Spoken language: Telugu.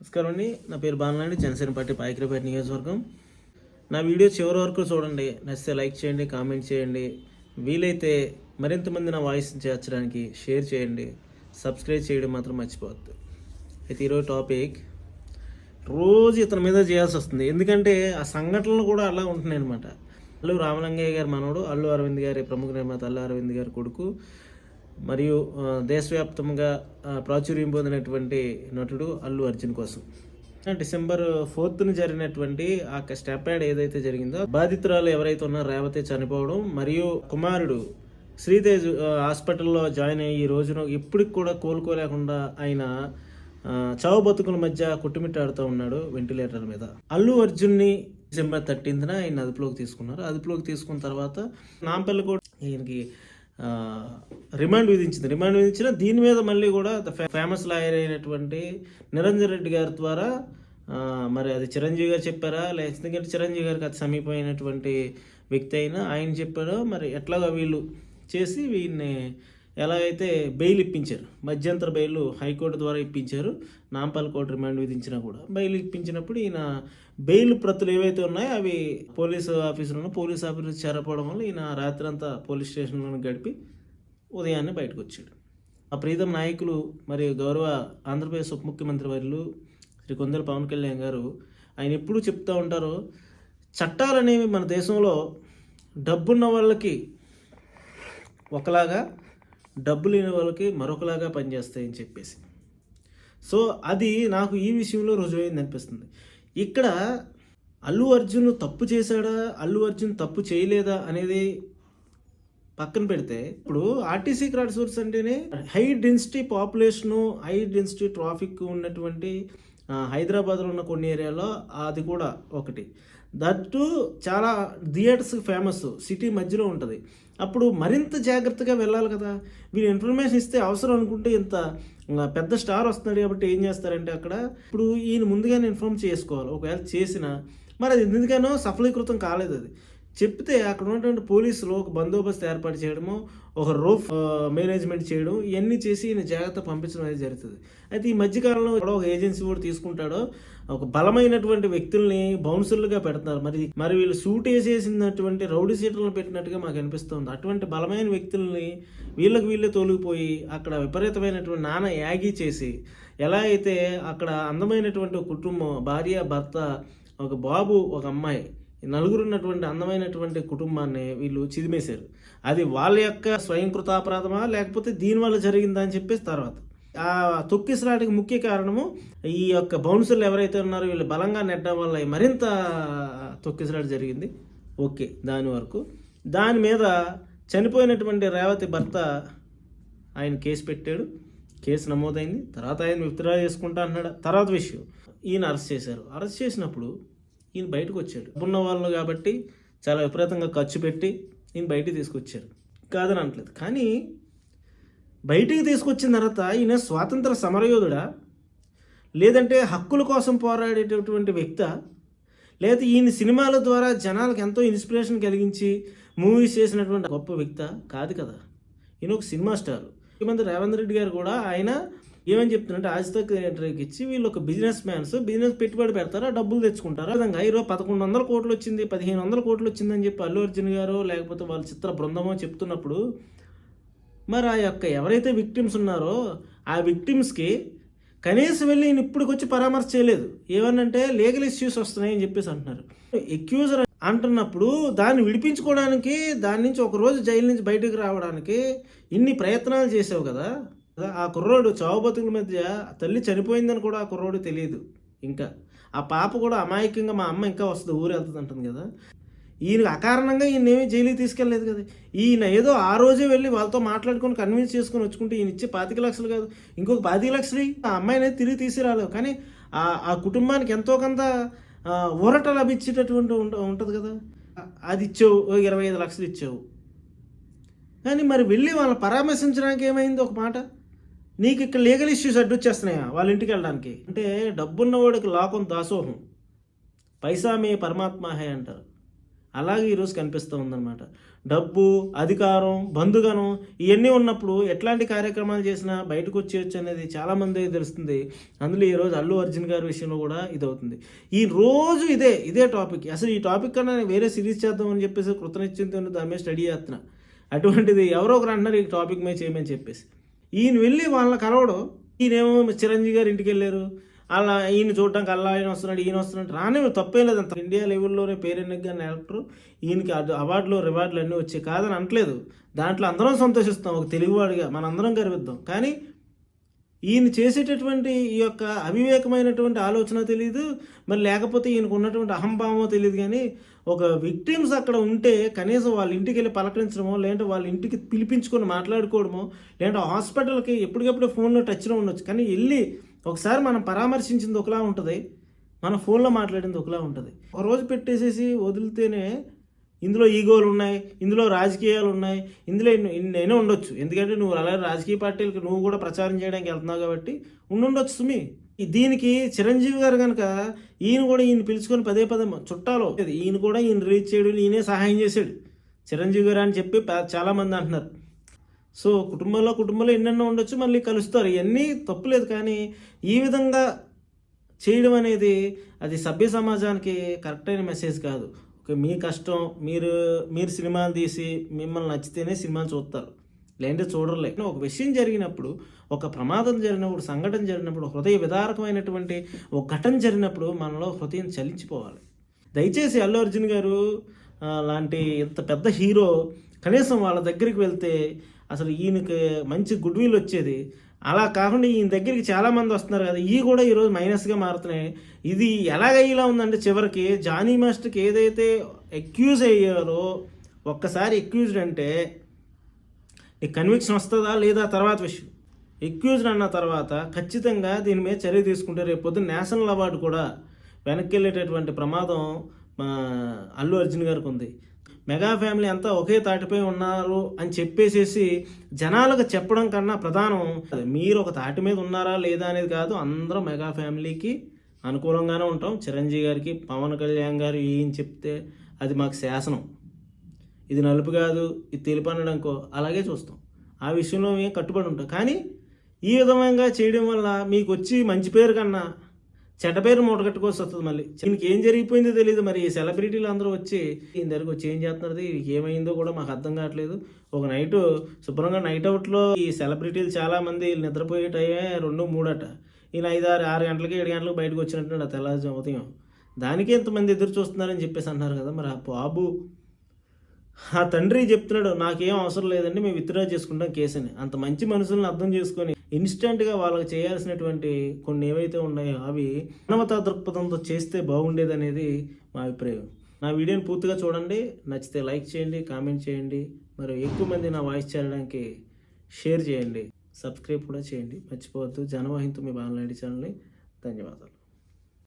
నమస్కారం అండి. నా పేరు బాలనాయుడు జనసేన పార్టీ పాయకరపేట నియోజకవర్గం. నా వీడియో చివరి వరకు చూడండి. నచ్చితే లైక్ చేయండి కామెంట్ చేయండి. వీలైతే మరింత మంది నా వాయిస్ చేర్చడానికి షేర్ చేయండి. సబ్స్క్రైబ్ చేయడం మాత్రం మర్చిపోవద్దు. అయితే ఈరోజు టాపిక్ రోజు ఇతని మీద చేయాల్సి వస్తుంది. ఎందుకంటే ఆ సంఘటనలు కూడా అలా ఉంటున్నాయి అనమాట అల్లు రామలింగయ్య గారి మనవడు అల్లు అరవింద్ గారి ప్రముఖ నిర్మాత అల్లు అరవింద్ గారి కొడుకు మరియు దేశవ్యాప్తంగా ప్రాచుర్యం పొందినటువంటి నటుడు అల్లు అర్జున్ కోసం. డిసెంబర్ ఫోర్త్న జరిగినటువంటి ఆ స్టెపాడ్ ఏదైతే జరిగిందో బాధితురాలు ఎవరైతే ఉన్నారో రేవతి చనిపోవడం మరియు కుమారుడు శ్రీతేజ్ హాస్పిటల్లో జాయిన్ అయ్యి ఈ రోజున ఇప్పటికి కూడా కోలుకోలేకుండా ఆయన చావు బతుకుల మధ్య కుట్టుమిట్టాడుతూ ఉన్నాడు వెంటిలేటర్ మీద. అల్లు అర్జున్ని డిసెంబర్ థర్టీన్త్న ఆయన అదుపులోకి తీసుకున్నారు. అదుపులోకి తీసుకున్న తర్వాత నాంపల్లి కూడా ఈయనకి రిమాండ్ విధించింది. రిమాండ్ విధించిన దీని మీద మళ్ళీ కూడా ఫేమస్ లాయర్ అయినటువంటి నిరంజన్ రెడ్డి గారి ద్వారా మరి అది చిరంజీవి గారు చెప్పారా? లేకపోతే చిరంజీవి గారికి అది సమీపమైనటువంటి వ్యక్తి అయినా ఆయన చెప్పారో మరి ఎట్లాగా వీళ్ళు చేసి ఎలా ఎలాగైతే బెయిల్ ఇప్పించారు? మధ్యంతర బెయిల్ హైకోర్టు ద్వారా ఇప్పించారు. నాంపల్ కోర్టు రిమాండ్ విధించినా కూడా బెయిల్ ఇప్పించినప్పుడు ఈయన బెయిల్ ప్రతులు ఏవైతే ఉన్నాయో అవి పోలీసు ఆఫీసులో పోలీస్ ఆఫీసు చేరపోవడం వల్ల ఈయన రాత్రంతా పోలీస్ స్టేషన్లో గడిపి ఉదయాన్నే బయటకు వచ్చాడు. ఆ ప్రీతం నాయకులు మరియు గౌరవ ఆంధ్రప్రదేశ్ ఉప ముఖ్యమంత్రి వర్యులు శ్రీ కొందరు పవన్ కళ్యాణ్ గారు ఆయన ఎప్పుడూ చెప్తూ ఉంటారు చట్టాలు అనేవి మన దేశంలో డబ్బున్న వాళ్ళకి ఒకలాగా డబ్బు లేని వాళ్ళకి మరొకలాగా పనిచేస్తాయని చెప్పేసి. సో అది నాకు ఈ విషయంలో రుజువైంది అనిపిస్తుంది. ఇక్కడ అల్లు అర్జున్ తప్పు చేశాడా? అల్లు అర్జున్ తప్పు చేయలేదా అనేది పక్కన పెడితే ఇప్పుడు ఆర్టీసీ క్రాడ్ సోర్స్ అంటేనే high density population high density traffic ఉన్నటువంటి హైదరాబాద్లో ఉన్న కొన్ని ఏరియాలో అది కూడా ఒకటి. దట్టు చాలా థియేటర్స్ ఫేమస్ సిటీ మధ్యలో ఉంటుంది. అప్పుడు మరింత జాగ్రత్తగా వెళ్ళాలి కదా. వీళ్ళు ఇన్ఫర్మేషన్ ఇస్తే అవసరం అనుకుంటే ఇంత పెద్ద స్టార్ వస్తున్నాడు కాబట్టి ఏం చేస్తారంటే అక్కడ ఇప్పుడు ఈయన ముందుగానే ఇన్ఫార్మ్ చేసుకోవాలి. ఒకవేళ చేసినా మరి అది ఎందుకనో సఫలీకృతం కాలేదు అది. చెప్తే అక్కడ ఉన్నటువంటి పోలీసులు ఒక బందోబస్తు ఏర్పాటు చేయడము ఒక రోఫ్ మేనేజ్మెంట్ చేయడం ఇవన్నీ చేసి ఈయన జాగ్రత్త పంపించడం అనేది జరుగుతుంది. అయితే ఈ మధ్యకాలంలో ఎక్కడో ఒక ఏజెన్సీ కూడా తీసుకుంటాడో ఒక బలమైనటువంటి వ్యక్తుల్ని బౌన్సర్లుగా పెడతారు మరి మరి వీళ్ళు సూట్ వేసేసినటువంటి రౌడీ సీటర్లు పెట్టినట్టుగా మాకు అనిపిస్తుంది. అటువంటి బలమైన వ్యక్తుల్ని వీళ్ళకి వీళ్ళే తోలిగిపోయి అక్కడ విపరీతమైనటువంటి నాన్న యాగి చేసి ఎలా అయితే అక్కడ అందమైనటువంటి కుటుంబం భార్య భర్త ఒక బాబు ఒక అమ్మాయి నలుగురు ఉన్నటువంటి అందమైనటువంటి కుటుంబాన్ని వీళ్ళు చిదిమేశారు. అది వాళ్ళ యొక్క స్వయంకృతాపరాధమా లేకపోతే దీనివల్ల జరిగిందా అని చెప్పేసి తర్వాత. ఆ తొక్కిసలాటికి ముఖ్య కారణము ఈ యొక్క బౌన్సర్లు ఎవరైతే ఉన్నారో వీళ్ళు బలంగా నెట్టడం వల్ల మరింత తొక్కిసలాట జరిగింది. ఓకే దాని వరకు. దాని మీద చనిపోయినటువంటి రేవతి భర్త ఆయన కేసు పెట్టాడు. కేసు నమోదైంది. తర్వాత ఆయన విత్డ్రా చేసుకుంటా అన్నాడు తర్వాత విషయం ఈయన అరెస్ట్ చేశారు. అరెస్ట్ చేసినప్పుడు ఈయన బయటకు వచ్చాడు. ఉన్న వాళ్ళు కాబట్టి చాలా విపరీతంగా ఖర్చు పెట్టి ఈయన బయటికి తీసుకొచ్చారు. కాదని అనట్లేదు. కానీ బయటికి తీసుకొచ్చిన తర్వాత ఈయన స్వాతంత్ర సమరయోధుడా? లేదంటే హక్కుల కోసం పోరాడేటటువంటి వ్యక్త? లేదా ఈయన సినిమాల ద్వారా జనాలకు ఎంతో ఇన్స్పిరేషన్ కలిగించి మూవీస్ చేసినటువంటి గొప్ప వ్యక్త? కాదు కదా. ఈయన ఒక సినిమా స్టార్. ముఖ్యమంత్రి రేవంత్ రెడ్డి గారు కూడా ఆయన ఏమని చెప్తున్నారంటే ఆజ్తక్ ఇంటర్వ్యూకి ఇచ్చి వీళ్ళు ఒక బిజినెస్ మ్యాన్స్ బిజినెస్ పెట్టుబడి పెడతారా డబ్బులు తెచ్చుకుంటారా? విధంగా ఈరోజు పదకొండు వందల కోట్లు వచ్చింది పదిహేను వందల కోట్లు వచ్చిందని చెప్పి అల్లు అర్జున్ గారు లేకపోతే వాళ్ళ చిత్ర బృందమో చెప్తున్నప్పుడు మరి ఆ యొక్క ఎవరైతే విక్టిమ్స్ ఉన్నారో ఆ విక్టిమ్స్కి కనీసం వెళ్ళి ఈయన ఇప్పటికొచ్చి పరామర్శ చేయలేదు. ఏమనంటే లీగల్ ఇష్యూస్ వస్తున్నాయి అని చెప్పేసి అంటున్నారు. ఎక్యూజర్ అంటున్నప్పుడు దాన్ని విడిపించుకోవడానికి దాని నుంచి ఒక రోజు జైలు నుంచి బయటకు రావడానికి ఇన్ని ప్రయత్నాలు చేసావు కదా ఆ కుర్రోడు చావు బతుకుల మధ్య తల్లి చనిపోయిందని కూడా ఆ కుర్రోడు తెలియదు ఇంకా. ఆ పాప కూడా అమాయకంగా మా అమ్మ ఇంకా వస్తుంది ఊరు వెళ్తుంది అంటుంది కదా. ఈయన అకారణంగా ఈయన ఏమీ జైలుకి తీసుకెళ్ళలేదు కదా. ఈయన ఏదో ఆ రోజే వెళ్ళి వాళ్ళతో మాట్లాడుకొని కన్విన్స్ చేసుకొని వచ్చుకుంటే ఈయన ఇచ్చే పాతిక లక్షలు కాదు. ఇంకొక పాతిక లక్షలు ఆ అమ్మాయిని తిరిగి తీసుకురాలేవు కానీ ఆ ఆ కుటుంబానికి ఎంతో కొంత ఊరట లభించేటటువంటి ఉంటుంది కదా. అది ఇచ్చావు ఓ ఇరవై ఐదు లక్షలు ఇచ్చావు. కానీ మరి వెళ్ళి వాళ్ళని పరామర్శించడానికి ఏమైంది ఒక మాట? నీకు ఇక్కడ లీగల్ ఇష్యూస్ అడ్డొచ్చేస్తున్నాయా వాళ్ళ ఇంటికి వెళ్ళడానికి? అంటే డబ్బున్నవాడికి లాకం దాసోహం. పైసా మే పరమాత్మ హే అంటారు. అలాగే ఈరోజు కనిపిస్తూ ఉందన్నమాట. డబ్బు అధికారం బంధుగనం ఇవన్నీ ఉన్నప్పుడు ఎట్లాంటి కార్యక్రమాలు చేసినా బయటకు వచ్చేయచ్చు అనేది చాలామంది తెలుస్తుంది. అందులో ఈరోజు అల్లు అర్జున్ గారి విషయంలో కూడా ఇది అవుతుంది ఈ రోజు ఇదే ఇదే టాపిక్ అసలు ఈ టాపిక్ కన్నా నేను వేరే సిరీస్ చేద్దామని చెప్పేసి కృతనిశ్చయంతో దాని మీద స్టడీ చేస్తున్నా. అటువంటిది ఎవరో ఒకరు అంటున్నారు ఈ టాపిక్ మీద చేయమని చెప్పేసి. ఈయన వెళ్ళి వాళ్ళని కలవడు. ఈయనేమో చిరంజీవి గారు ఇంటికి వెళ్ళారు. అలా ఈయన చూడటానికి అలా ఆయన వస్తున్నాడు ఈయన వస్తున్నాడు. రానే తప్పేం లేదు అంత. ఇండియా లెవెల్లోనే పేరెన్నగా డైరెక్టర్ ఈయనకి అవార్డులు రివార్డులు అన్నీ వచ్చాయి కాదని అనట్లేదు. దాంట్లో అందరం సంతోషిస్తాం ఒక తెలుగువాడిగా మనందరం గర్విద్దాం. కానీ ఈయన చేసేటటువంటి ఈ యొక్క అవివేకమైనటువంటి ఆలోచన తెలియదు మరి లేకపోతే ఈయనకు ఉన్నటువంటి అహంభావమో తెలియదు కానీ ఒక విక్టిమ్స్ అక్కడ ఉంటే కనీసం వాళ్ళ ఇంటికి వెళ్ళి పలకరించడమో లేదంటే వాళ్ళ ఇంటికి పిలిపించుకొని మాట్లాడుకోవడమో లేదంటే హాస్పిటల్కి ఎప్పటికప్పుడు ఫోన్లో టచ్లో ఉండొచ్చు. కానీ వెళ్ళి ఒకసారి మనం పరామర్శించింది ఒకలా ఉంటుంది. మన ఫోన్లో మాట్లాడింది ఒకలా ఉంటుంది. ఒక రోజు పెట్టేసేసి వదిలితేనే ఇందులో ఈగోలు ఉన్నాయి ఇందులో రాజకీయాలు ఉన్నాయి ఇందులో ఎన్నో ఉండొచ్చు. ఎందుకంటే నువ్వు అలాగే రాజకీయ పార్టీలకు నువ్వు కూడా ప్రచారం చేయడానికి వెళ్తున్నావు కాబట్టి ఉండుండొచ్చు సుమి. దీనికి చిరంజీవి గారు కనుక ఈయన కూడా ఈయన పిలుచుకొని పదే పదే చుట్టాలు ఈయన కూడా ఈయన రీచ్ చేయడం ఈయనే సహాయం చేశాడు. చిరంజీవి గారు అని చెప్పి చాలామంది అంటున్నారు. సో కుటుంబంలో కుటుంబంలో ఎన్నెన్నో ఉండొచ్చు మళ్ళీ కలుస్తారు. ఇవన్నీ తప్పులేదు కానీ ఈ విధంగా చేయడం అనేది అది సభ్య సమాజానికి కరెక్ట్ అయిన మెసేజ్ కాదు. మీ కష్టం మీరు మీరు సినిమాలు తీసి మిమ్మల్ని నచ్చితేనే సినిమాలు చూస్తారు. లేదంటే చూడరులే. ఒక విషయం జరిగినప్పుడు ఒక ప్రమాదం జరిగినప్పుడు సంఘటన జరిగినప్పుడు హృదయ విదారకమైనటువంటి ఒక ఘటన జరిగినప్పుడు మనలో హృదయం చలించిపోవాలి. దయచేసి అల్లు అర్జున్ గారు లాంటి ఇంత పెద్ద హీరో కనీసం వాళ్ళ దగ్గరికి వెళ్తే అసలు ఈయనకి మంచి గుడ్ విల్ వచ్చేది. అలా కాకుండా ఈయన దగ్గరికి చాలామంది వస్తున్నారు కదా ఈ కూడా ఈరోజు మైనస్గా మారుతున్నాయి. ఇది ఎలాగ ఇలా ఉందంటే చివరికి జానీ మాస్టర్కి ఏదైతే ఎక్యూజ్ అయ్యారో ఒక్కసారి ఎక్యూజ్డ్ అంటే నీకు కన్విక్షన్ వస్తుందా లేదా తర్వాత విషయం. ఎక్యూజ్డ్ అన్న తర్వాత ఖచ్చితంగా దీని మీద చర్య తీసుకుంటే రేపు పొద్దున్న నేషనల్ అవార్డు కూడా వెనక్కి వెళ్ళేటటువంటి ప్రమాదం మా అల్లు అర్జున్ గారికి ఉంది. మెగా ఫ్యామిలీ అంతా ఒకే తాటిపై ఉన్నారు అని చెప్పేసేసి జనాలకు చెప్పడం కన్నా ప్రధానం మీరు ఒక తాటి మీద ఉన్నారా లేదా అనేది కాదు అందరం మెగా ఫ్యామిలీకి అనుకూలంగానే ఉంటాం. చిరంజీవి గారికి పవన్ కళ్యాణ్ గారు ఏం చెప్తే అది మాకు శాసనం. ఇది నలుపు కాదు ఇది తెలుపు అనడంకో అలాగే చూస్తాం. ఆ విషయంలో మేము కట్టుబడి ఉంటాం. కానీ ఈ విధంగా చేయడం వల్ల మీకు వచ్చి మంచి పేరు కన్నా చెడ్డ పేరు మూటగట్టుకోవాల్సి వస్తుంది మళ్ళీ. దీనికి ఏం జరిగిపోయిందో తెలియదు మరి ఈ సెలబ్రిటీలు అందరూ వచ్చి దీని దగ్గరకు వచ్చి ఏం చేస్తున్నది ఏమైందో కూడా మాకు అర్థం కావట్లేదు. ఒక నైట్ శుభ్రంగా నైట్ అవుట్లో ఈ సెలబ్రిటీలు చాలామంది నిద్రపోయే టైమే రెండు మూడట. ఈయన ఐదు ఆరు ఆరు గంటలకి ఏడు గంటలకు బయటకు వచ్చినట్టు తెల్లవారు ఉదయం. దానికి ఎంతమంది ఎదురు చూస్తున్నారని చెప్పేసి అన్నారు కదా. మరి ఆ బాబు ఆ తండ్రి చెప్తున్నాడు నాకేం అవసరం లేదండి మేము విత్డ్రా చేసుకుంటాం కేసుని. అంత మంచి మనుషులను అర్థం చేసుకొని ఇన్స్టెంట్గా వాళ్ళకి చేయాల్సినటువంటి కొన్ని ఏవైతే ఉన్నాయో అవి మానవతా దృక్పథంతో చేస్తే బాగుండేది అనేది మా అభిప్రాయం. నా వీడియోని పూర్తిగా చూడండి నచ్చితే లైక్ చేయండి కామెంట్ చేయండి మరి ఎక్కువ మంది నా వాయిస్ చేరడానికి షేర్ చేయండి సబ్స్క్రైబ్ కూడా చేయండి. మర్చిపోవద్దు. జనవాహింతో మీ బాలనాయుడు ఛానల్ని. ధన్యవాదాలు.